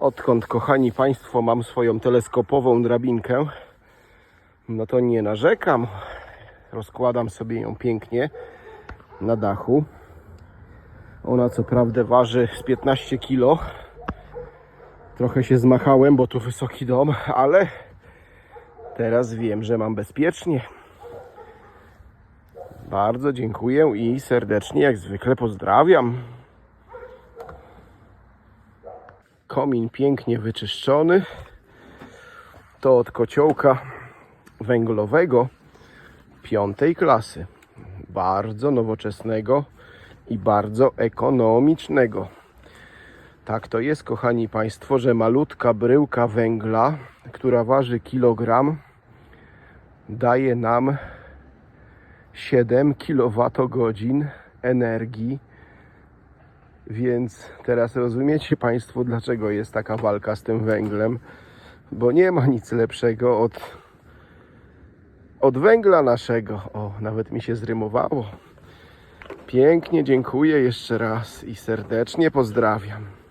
Odkąd, kochani Państwo, mam swoją teleskopową drabinkę, no to nie narzekam. Rozkładam sobie ją pięknie na dachu. Ona co prawda waży z 15 kg. Trochę się zmachałem, bo tu wysoki dom, ale teraz wiem, że mam bezpiecznie. Bardzo dziękuję i serdecznie, jak zwykle, pozdrawiam. Komin pięknie wyczyszczony. To od kociołka węglowego piątej klasy. Bardzo nowoczesnego i bardzo ekonomicznego. Tak to jest, kochani Państwo, że malutka bryłka węgla, która waży kilogram, daje nam 7 kWh energii. Więc teraz rozumiecie Państwo, dlaczego jest taka walka z tym węglem, bo nie ma nic lepszego od, od węgla naszego. O, nawet mi się zrymowało. Pięknie dziękuję jeszcze raz i serdecznie pozdrawiam.